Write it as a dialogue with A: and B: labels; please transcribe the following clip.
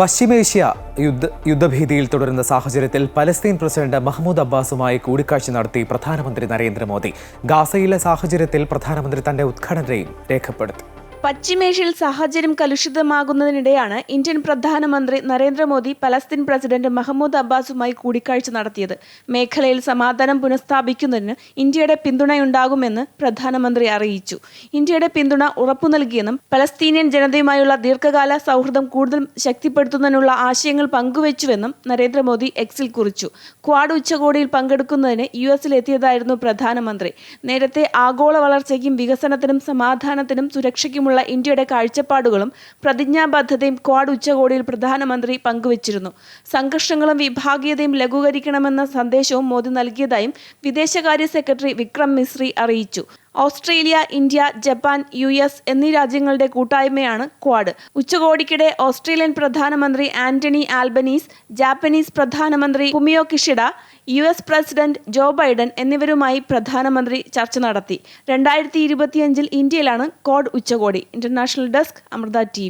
A: പശ്ചിമേഷ്യ യുദ്ധ യുദ്ധഭീതിയിൽ തുടരുന്ന സാഹചര്യത്തിൽ പലസ്തീൻ പ്രസിഡന്റ് മഹ്മൂദ് അബ്ബാസുമായി കൂടിക്കാഴ്ച നടത്തി പ്രധാനമന്ത്രി നരേന്ദ്രമോദി. ഗാസയിലെ സാഹചര്യത്തിൽ പ്രധാനമന്ത്രി തന്റെ ഉദ്ഘാടനയും രേഖപ്പെടുത്തി.
B: പശ്ചിമേഷ്യയിൽ സാഹചര്യം കലുഷിതമാകുന്നതിനിടെയാണ് ഇന്ത്യൻ പ്രധാനമന്ത്രി നരേന്ദ്രമോദി പലസ്തീൻ പ്രസിഡന്റ് മഹമ്മൂദ് അബ്ബാസുമായി കൂടിക്കാഴ്ച നടത്തിയത്. മേഖലയിൽ സമാധാനം പുനഃസ്ഥാപിക്കുന്നതിന് ഇന്ത്യയുടെ പിന്തുണയുണ്ടാകുമെന്ന് പ്രധാനമന്ത്രി അറിയിച്ചു. ഇന്ത്യയുടെ പിന്തുണ ഉറപ്പു നൽകിയെന്നും പലസ്തീനിയൻ ജനതയുമായുള്ള ദീർഘകാല സൗഹൃദം കൂടുതൽ ശക്തിപ്പെടുത്തുന്നതിനുള്ള ആശയങ്ങൾ പങ്കുവച്ചുവെന്നും നരേന്ദ്രമോദി എക്സിൽ കുറിച്ചു. ക്വാഡ് ഉച്ചകോടിയിൽ പങ്കെടുക്കുന്നതിന് യു എസിലെത്തിയതായിരുന്നു പ്രധാനമന്ത്രി. നേരത്തെ ആഗോള വളർച്ചയ്ക്കും വികസനത്തിനും സമാധാനത്തിനും സുരക്ഷയ്ക്കുമുള്ള ഇന്ത്യയുടെ കാഴ്ചപ്പാടുകളും പ്രതിജ്ഞാബദ്ധതയും ക്വാഡ് ഉച്ചകോടിയിൽ പ്രധാനമന്ത്രി പങ്കുവച്ചിരുന്നു. സംഘർഷങ്ങളും വിഭാഗീയതയും ലഘൂകരിക്കണമെന്ന സന്ദേശവും മോദി നൽകിയതായും വിദേശകാര്യ സെക്രട്ടറി വിക്രം മിശ്രി അറിയിച്ചു. Australia India Japan U S എന്നീ രാജ്യങ്ങളുടെ കൂട്ടായ്മയാണ് ക്വാഡ്. ഉച്ചകോടിക്കിടെ ഓസ്ട്രേലിയൻ പ്രധാനമന്ത്രി ആന്റണി ആൽബനീസ് ജാപ്പനീസ് പ്രധാനമന്ത്രി Fumio Kishida U S president Joe Biden എന്നിവരുമായി പ്രധാനമന്ത്രി ചർച്ച നടത്തി. രണ്ടായിരത്തി ഇരുപത്തിയഞ്ചിൽ ഇന്ത്യയിലാണ് ക്വാഡ് ഉച്ചകോടി. International desk Amrita T